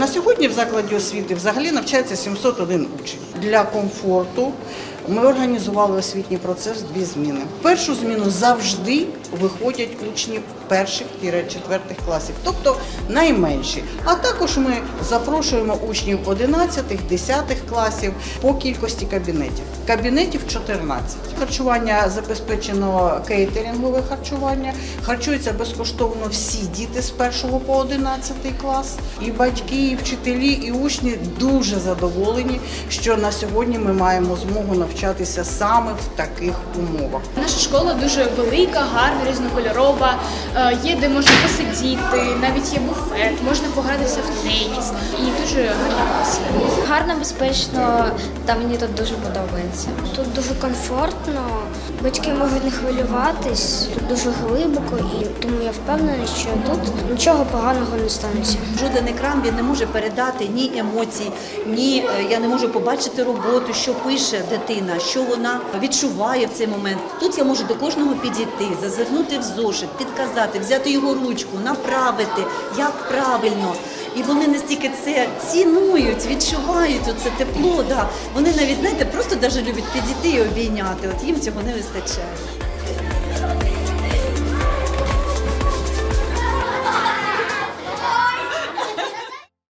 На сьогодні в закладі освіти взагалі навчається 701 учень. Для комфорту ми організували освітній процес дві зміни. Першу зміну завжди виходять учні перших четвертих класів, тобто найменші. А також ми запрошуємо учнів 11 10 класів по кількості кабінетів. Кабінетів 14. Харчування забезпечено кейтерингове харчування. Харчуються безкоштовно всі діти з 1 по 11 клас. І батьки, і вчителі, і учні дуже задоволені, що на сьогодні ми маємо змогу навчатися саме в таких умовах. Наша школа дуже велика, гарна, різнокольорова. Е, Є де можна посидіти, навіть є буфет, можна погратися в теніс. І дуже класи. Гарно, безпечно, та мені тут дуже подобається. Тут дуже комфортно, батьки можуть не хвилюватись, тут дуже глибоко, і тому я впевнена, що тут нічого поганого не станеться. Жоден екран він не може передати ні емоцій, ні е, я не можу побачити роботу, що пише дитина, що вона відчуває в цей момент. Тут я можу до кожного підійти, зазирнути в зошит, підказати, взяти його ручку, направити, як правильно. І вони настільки це цінують, відчувають це тепло. Да. Вони навіть знаєте, просто навіть люблять підійти і обійняти. От їм цього не вистачає.